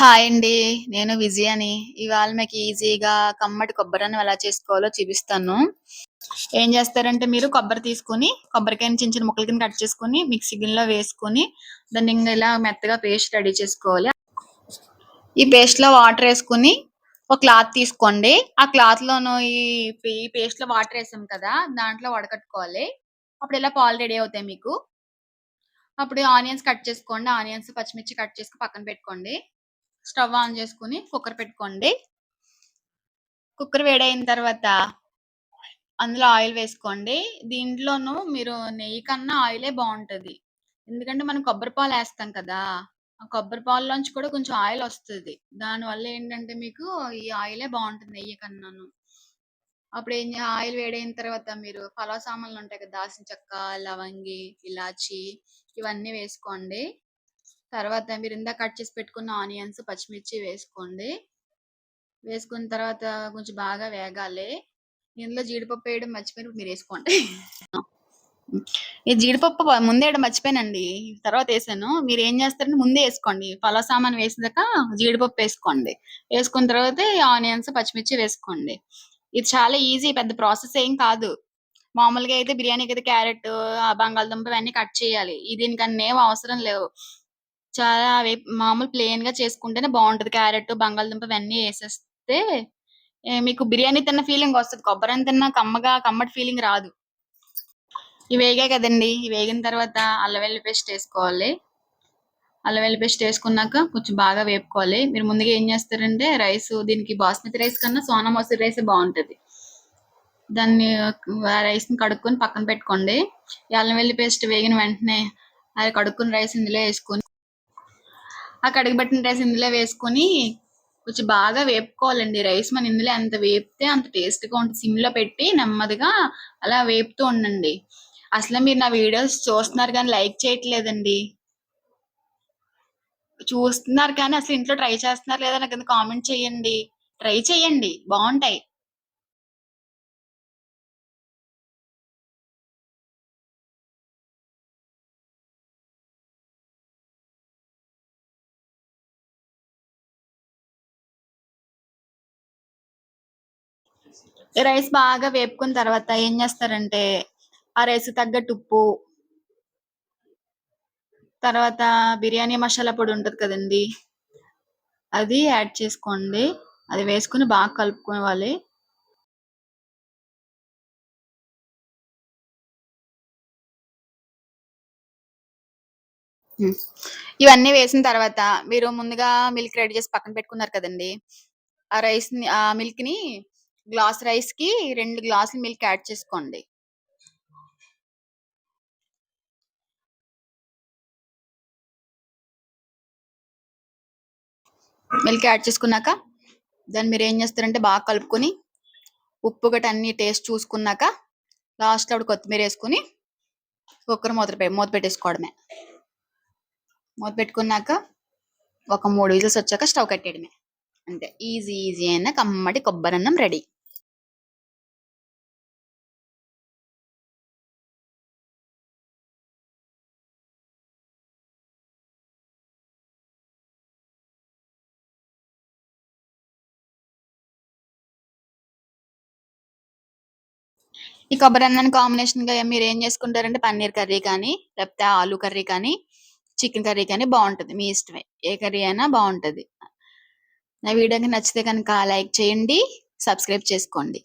Hi అండి. నేను విజయని. ఇవాళ మీకు ఈజీగా కమ్మటి కొబ్బరన్నం ఎలా చేసుకోవాలో చూపిస్తాను. ఏం చేస్తారంటే మీరు కొబ్బరి తీసుకొని, కొబ్బరికాయని చిన్న చిన్న ముక్కల కింద కట్ చేసుకొని, మిక్సీ గిన్నెలో వేసుకొని, దాన్ని ఇంకా ఇలా మెత్తగా పేస్ట్ రెడీ చేసుకోవాలి. ఈ పేస్ట్‌లో వాటర్ వేసుకుని ఒక క్లాత్ తీసుకోండి. ఆ క్లాత్‌లోను ఈ పే ఈ పేస్ట్‌లో వాటర్ వేసాం కదా! దాంట్లో వడకట్టుకోవాలి. అప్పుడు ఇలా పాలు రెడీ అవుతాయి మీకు. అప్పుడు ఆనియన్స్ కట్ చేసుకోండి. ఆనియన్స్, పచ్చిమిర్చి కట్ చేసుకొని పక్కన పెట్టుకోండి. స్టవ్ ఆన్ చేసుకొని కుక్కర్ పెట్టుకోండి. కుక్కర్ వేడైన తర్వాత అందులో ఆయిల్ వేసుకోండి. దీంట్లోనూ మీరు నెయ్యి కన్నా ఆయిలే బాగుంటుంది ఎందుకంటే మనం కొబ్బరి పాలు వేస్తాం కదా! ఆ కొబ్బరి పాల్లోంచి కూడా కొంచెం ఆయిల్ వస్తుంది దానివల్ల ఏంటంటే మీకు ఈ ఆయిలే బాగుంటుంది నెయ్యి కన్నాను. అప్పుడు ఏం ఆయిల్ వేడైన తర్వాత మీరు ఫలా సామాన్లు ఉంటాయి కదా! దాల్చిన చెక్క, లవంగి, ఇలాచి ఇవన్నీ వేసుకోండి. తర్వాత మీరు ఇందా కట్ చేసి పెట్టుకున్న ఆనియన్స్, పచ్చిమిర్చి వేసుకోండి. వేసుకున్న తర్వాత కొంచెం బాగా వేగాలి. ఇందులో జీడిపప్పు వేయడం మర్చిపోయినప్పుడు మీరు వేసుకోండి ఈ జీడిపప్పు ముందే వేయడం మర్చిపోయానండి. తర్వాత వేసాను మీరు ఏం చేస్తారంటే ముందే వేసుకోండి పలావ్ సామాన్ వేసినాక జీడిపప్పు వేసుకోండి వేసుకున్న తర్వాత ఆనియన్స్, పచ్చిమిర్చి వేసుకోండి. ఇది చాలా ఈజీ పెద్ద ప్రాసెస్ ఏం కాదు. మామూలుగా అయితే బిర్యానీకి అయితే క్యారెట్, బంగాళదుంప ఇవన్నీ కట్ చేయాలి. దీనికన్నా ఏం అవసరం లేవు. చాలా అవి మామూలు ప్లెయిన్‌గా చేసుకుంటేనే బాగుంటది క్యారెట్, బంగాళదుంప ఇవన్నీ వేసేస్తే మీకు బిర్యానీ తిన్న ఫీలింగ్ వస్తది. కొబ్బరి తిన్నా కమ్మగా కమ్మటి ఫీలింగ్ రాదు. ఇవి వేగాయి కదండి ఇవి వేగిన తర్వాత అల్లవెల్లి పేస్ట్ వేసుకోవాలి అల్లం పేస్ట్ వేసుకున్నాక కొంచెం బాగా వేపుకోవాలి. మీరు ముందుగా ఏం చేస్తారంటే రైస్ దీనికి బాస్మతి రైస్ కన్నా సోనా మసూరి రైస్ బాగుంటుంది దాన్ని రైస్‌ని కడుక్కొని పక్కన పెట్టుకోండి. ఈ అల్లం వెల్లి పేస్ట్ వేగిన వెంటనే అది కడుక్కున్న రైస్ ఇందులో వేసుకొని ఆ కడుగబెట్టిన రైస్ ఇందులో వేసుకొని కొంచెం బాగా వేపుకోవాలండి. రైస్ మనం ఇందులో ఎంత వేపితే అంత టేస్ట్‌గా ఉంటుంది సిమ్‌లో పెట్టి నెమ్మదిగా అలా వేపుతూ ఉండండి. అసలే మీరు నా వీడియోస్ చూస్తున్నారు కానీ లైక్ చేయట్లేదండి. చూస్తున్నారు కానీ అసలు ఇంట్లో ట్రై చేస్తున్నారు లేదా నాకు కామెంట్ చేయండి. ట్రై చేయండి బాగుంటాయి రైస్ బాగా వేపుకున్న తర్వాత ఏం చేస్తారంటే ఆ రైస్‌కి తగ్గట్టు ఉప్పు తర్వాత బిర్యానీ మసాలా పొడి ఉంటది కదండీ! అది యాడ్ చేసుకోండి. అది వేసుకొని బాగా కలుపుకోవాలి. ఇవన్నీ వేసిన తర్వాత మీరు ముందుగా మిల్క్ రెడీ చేసి పక్కన పెట్టుకున్నారు కదండీ! ఆ రైస్‌ని ఆ మిల్క్‌ని గ్లాస్ రైస్‌కి రెండు గ్లాసులు మిల్క్ యాడ్ చేసుకోండి. మిల్క్ యాడ్ చేసుకున్నాక దాన్ని మీరు ఏం చేస్తారంటే బాగా కలుపుకొని ఉప్పు గట్ట అన్ని టేస్ట్ చూసుకున్నాక లాస్ట్‌లో అప్పుడు కొత్తిమీర వేసుకుని కుక్కర్ మూత మూత పెట్టేసుకోవడమే. మూత పెట్టుకున్నాక ఒక మూడు విజిల్స్ వచ్చాక స్టవ్ కట్టేయడమే. అంతే. ఈజీ ఈజీ అయిన కమ్మటి కొబ్బరన్నం రెడీ. ఈ కొబ్బరన్నానికి కాంబినేషన్‌గా ఏం చేసుకుంటారంటే పన్నీర్ కర్రీ కానీ, లేకపోతే ఆలు కర్రీ కానీ, చికెన్ కర్రీ కానీ బాగుంటుంది మీ ఇష్టమే. ఏ కర్రీ అయినా బాగుంటుంది నా వీడియో నచ్చితే కనుక లైక్ చేయండి. సబ్స్క్రైబ్ చేసుకోండి.